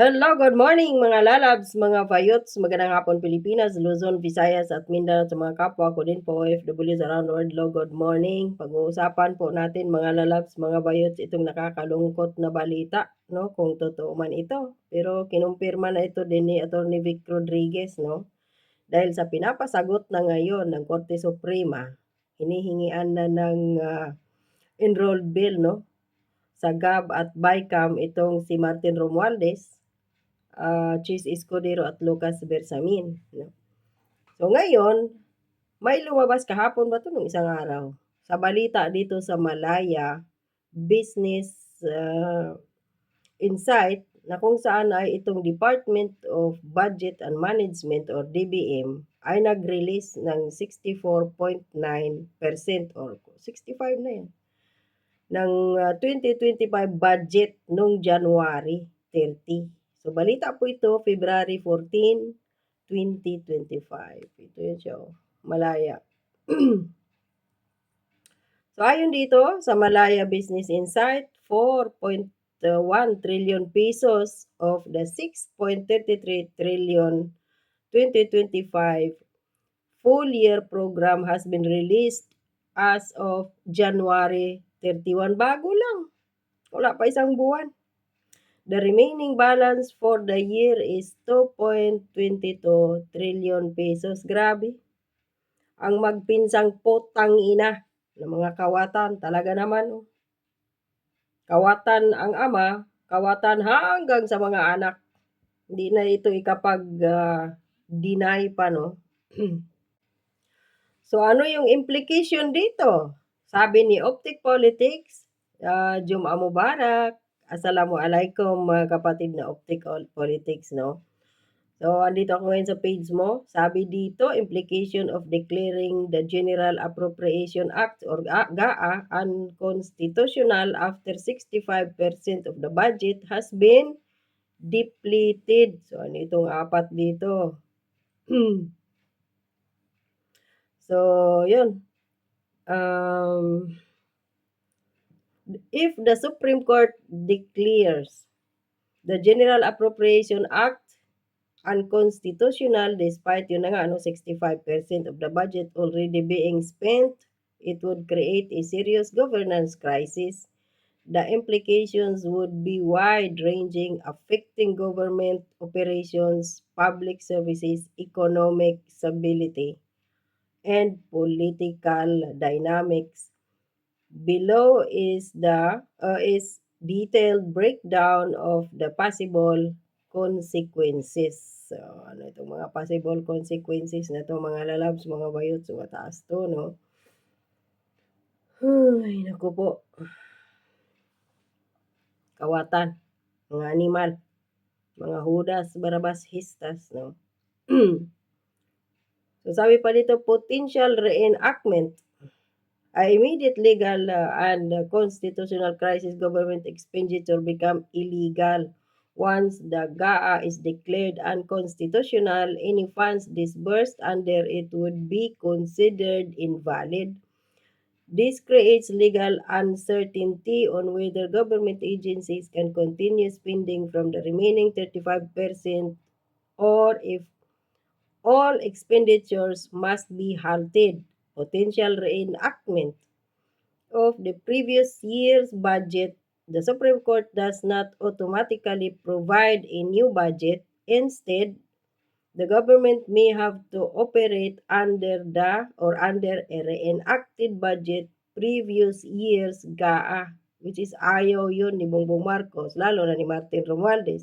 Hello, good morning mga lalabs, mga vayots, magandang hapon Pilipinas, Luzon, Visayas at Mindanao sa mga kapwa ko din po OFWs around the world. Hello, good morning. Pag-uusapan po natin mga lalabs, mga vayots itong nakakalungkot na balita, no, kung totoo man ito. Pero kinumpirma na ito din ni Attorney Vic Rodriguez, no. Dahil sa pinapasagot na ngayon ng Korte Suprema, hinihingian na ng uh, enrolled bill, no, sa GAB at BICAM itong si Martin Romualdez uh, Chis Escudero at Lucas Bersamin. No? So ngayon, may lumabas kahapon ba ito nung isang araw? Sa balita dito sa Malaya Business uh, Insight na kung saan ay itong Department of Budget and Management or DBM ay nag-release ng 64.9% or 65 na yan ng uh, 2025 budget nung January 30. So, balita po ito, February 14, 2025. Ito yun siya, oh. Malaya. so, ayon dito sa Malaya Business Insight, 4.1 trillion pesos of the 6.33 trillion 2025 full year program has been released as of January 31. Bago lang. Wala pa isang buwan. The remaining balance for the year is 2.22 trillion pesos. Grabe. Ang magpinsang potang ina ng mga kawatan. Talaga naman. Oh. Kawatan ang ama, kawatan hanggang sa mga anak. Hindi na ito ikapag uh, deny pa, no? so, ano yung implication dito? Sabi ni Optic Politics, uh, Juma Mubarak, Assalamualaikum mga kapatid na Optical Politics, no? So, andito ako ngayon sa page mo. Sabi dito, implication of declaring the General Appropriation Act or GAA unconstitutional after 65% of the budget has been depleted. So, ano itong apat dito? so, yun. Um, if the Supreme Court declares the General Appropriation Act unconstitutional despite yun na nga, ano, 65% of the budget already being spent, it would create a serious governance crisis. The implications would be wide-ranging, affecting government operations, public services, economic stability, and political dynamics Below is the uh, is detailed breakdown of the possible consequences. So, ano itong mga possible consequences na to mga lalabs, mga bayot, so mataas to, no? Ay, naku po. Kawatan, mga animal, mga hudas, barabas, histas, no? so, sabi pa dito, potential reenactment uh, immediate legal uh, and uh, constitutional crisis government expenditure become illegal. Once the GAA is declared unconstitutional, any funds disbursed under it would be considered invalid. This creates legal uncertainty on whether government agencies can continue spending from the remaining 35% or if all expenditures must be halted potential reenactment of the previous year's budget, the Supreme Court does not automatically provide a new budget. Instead, the government may have to operate under the or under a reenacted budget previous year's GAA, which is ayaw yun ni Bongbong Marcos, lalo na ni Martin Romualdez.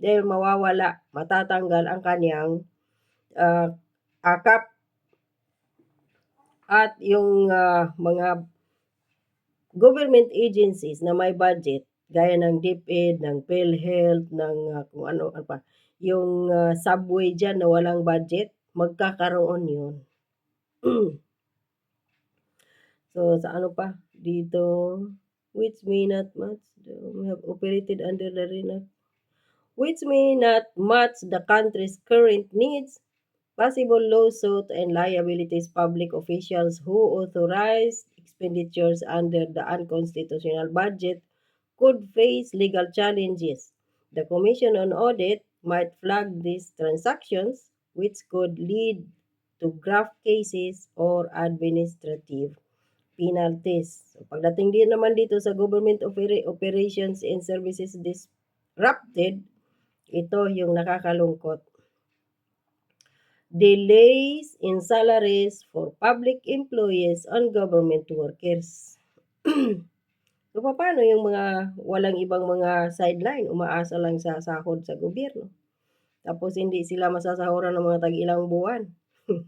Dahil mawawala, matatanggal ang kanyang uh, akap at yung uh, mga government agencies na may budget, gaya ng DepEd, ng PhilHealth, ng uh, kung ano, ano pa, yung uh, subway dyan na walang budget, magkakaroon yun. so, sa ano pa, dito, which may not match, we have operated under the RENAC, which may not match the country's current needs possible lawsuit and liabilities public officials who authorized expenditures under the unconstitutional budget could face legal challenges. The Commission on Audit might flag these transactions, which could lead to graft cases or administrative penalties. So, pagdating din naman dito sa government opera- operations and services disrupted, ito yung nakakalungkot. Delays in salaries for public employees and government workers. so, paano yung mga walang ibang mga sideline, umaasa lang sa sahod sa gobyerno? Tapos hindi sila masasahuran ng mga tag-ilang buwan.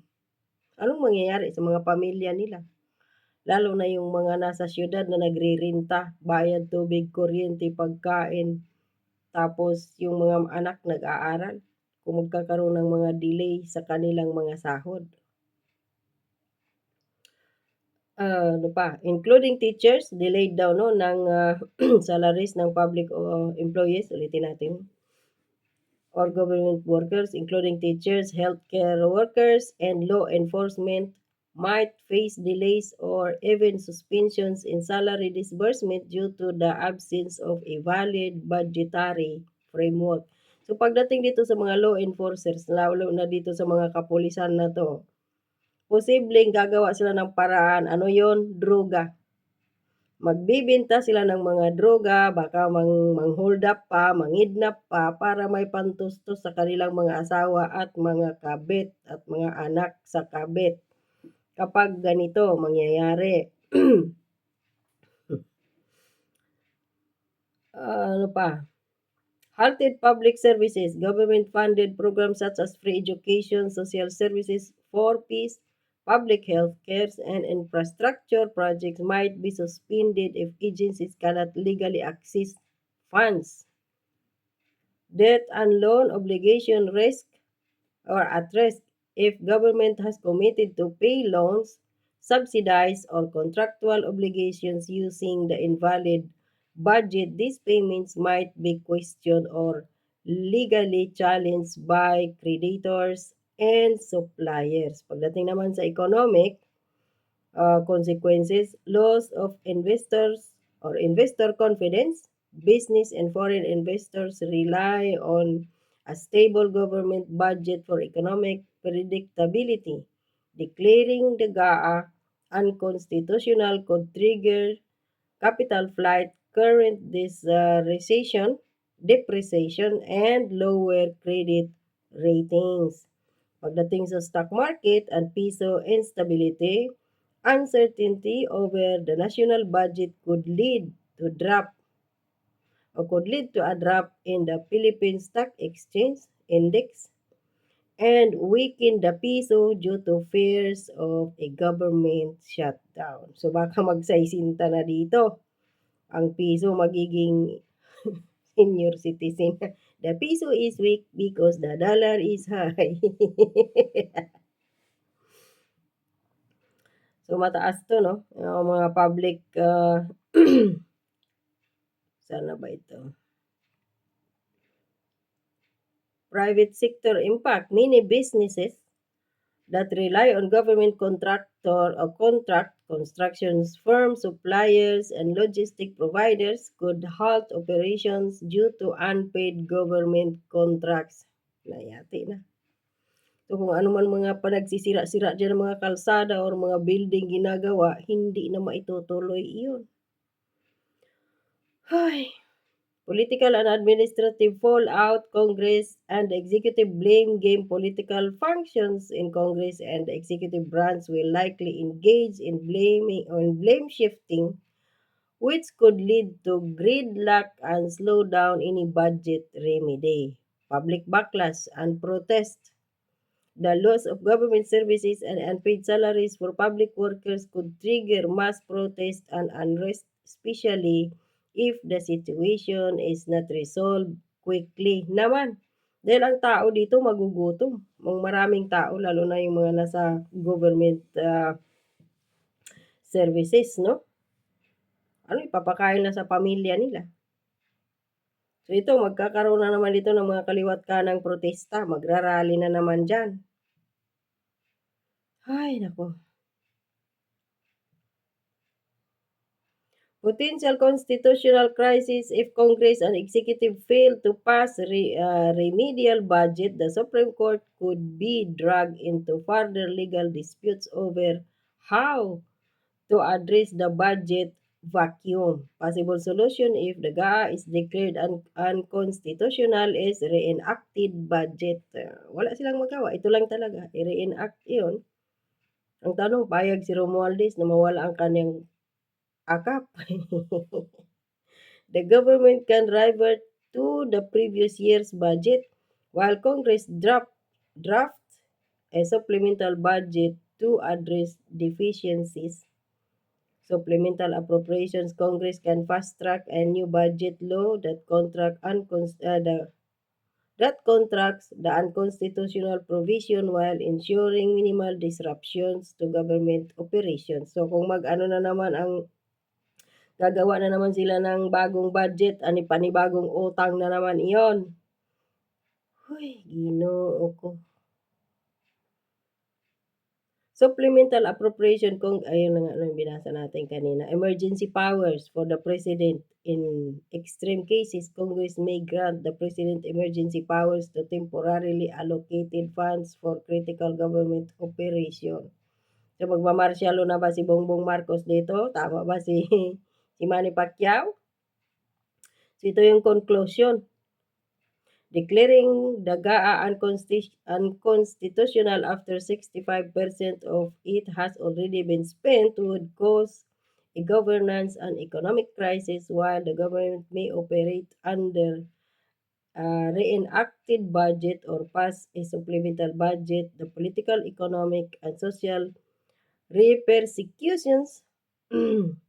Anong mangyayari sa mga pamilya nila? Lalo na yung mga nasa syudad na nagririnta, bayad tubig, kuryente, pagkain, tapos yung mga anak nag-aaral kung magkakaroon ng mga delay sa kanilang mga sahod. Ah, ano pa, including teachers, delayed daw no ng ah, salaries ng public uh, employees, ulitin natin. Or government workers, including teachers, healthcare workers, and law enforcement might face delays or even suspensions in salary disbursement due to the absence of a valid budgetary framework. So pagdating dito sa mga law enforcers, lalo na dito sa mga kapulisan na to, posibleng gagawa sila ng paraan, ano yon droga. Magbibenta sila ng mga droga, baka mang, mang-hold up pa, mangidnap pa, para may pantustos sa kanilang mga asawa at mga kabit at mga anak sa kabit. Kapag ganito mangyayari. Ah, ano pa? Halted public services, government-funded programs such as free education, social services, for peace, public health care, and infrastructure projects might be suspended if agencies cannot legally access funds. Debt and loan obligation risk or at risk if government has committed to pay loans, subsidize, or contractual obligations using the invalid budget, these payments might be questioned or legally challenged by creditors and suppliers. Pagdating naman sa economic uh, consequences, loss of investors or investor confidence, business and foreign investors rely on a stable government budget for economic predictability. Declaring the GAA unconstitutional could trigger capital flight, current recession, depreciation, and lower credit ratings. Pagdating sa stock market and piso instability, uncertainty over the national budget could lead to drop or could lead to a drop in the Philippine Stock Exchange Index and weaken the piso due to fears of a government shutdown. So baka magsaisinta na dito. Ang piso magiging senior citizen. The piso is weak because the dollar is high. so mataas to no, yung mga public uh, sana ba ito? Private sector impact, many businesses that rely on government contractor or contract construction firms, suppliers, and logistic providers could halt operations due to unpaid government contracts. Nayati na. So kung ano man mga panagsisira-sira dyan ng mga kalsada or mga building ginagawa, hindi na maitutuloy iyon. Ay, political and administrative fallout, Congress and executive blame game political functions in Congress and executive branch will likely engage in blaming on blame shifting, which could lead to gridlock and slow down any budget remedy. Public backlash and protest. The loss of government services and unpaid salaries for public workers could trigger mass protest and unrest, especially if the situation is not resolved quickly naman. Dahil ang tao dito magugutom. Ang maraming tao, lalo na yung mga nasa government uh, services, no? Ano, ipapakain na sa pamilya nila. So ito, magkakaroon na naman dito ng mga kaliwat kanang protesta. Magrarally na naman dyan. Ay, nako. Potential constitutional crisis if Congress and executive fail to pass re- uh, remedial budget, the Supreme Court could be dragged into further legal disputes over how to address the budget vacuum. Possible solution if the GA is declared un- unconstitutional is reenacted budget. Uh, wala silang magawa. Ito lang talaga. I-reenact yun. Ang tanong, payag si Romualdez na mawala ang kanyang akap. the government can revert to the previous year's budget while Congress draft, draft a supplemental budget to address deficiencies. Supplemental appropriations Congress can fast track a new budget law that contract uncons- uh, the that contracts the unconstitutional provision while ensuring minimal disruptions to government operations. So kung mag-ano na naman ang gagawa na naman sila ng bagong budget, ani panibagong utang na naman iyon. Huy, ginoo ko. Supplemental appropriation kung ayun na nga nung binasa natin kanina. Emergency powers for the president. In extreme cases, Congress may grant the president emergency powers to temporarily allocated funds for critical government operation. So magmamarsyalo na ba si Bongbong Marcos dito? Tama ba si si Manny Pacquiao? So ito yung conclusion. Declaring the GAA unconsti- unconstitutional after 65% of it has already been spent would cause a governance and economic crisis while the government may operate under a reenacted budget or pass a supplemental budget, the political, economic, and social repercussions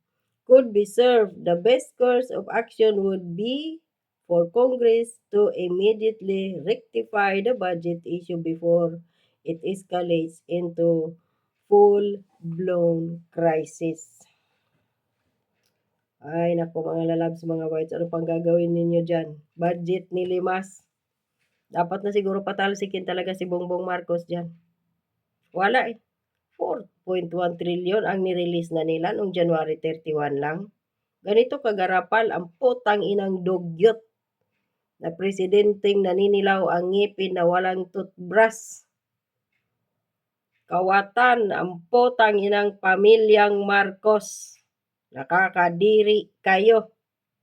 could be served. The best course of action would be for Congress to immediately rectify the budget issue before it escalates into full-blown crisis. Ay, naku mga lalabs, mga whites, ano pang gagawin ninyo dyan? Budget ni Limas. Dapat na siguro patalsikin talaga si Bongbong Marcos dyan. Wala eh. 4.1 trillion ang nirelease na nila noong January 31 lang. Ganito kagarapal ang putang inang dugyot na presidenteng naninilaw ang ngipin na walang toothbrush. Kawatan ang putang inang pamilyang Marcos. Nakakadiri kayo.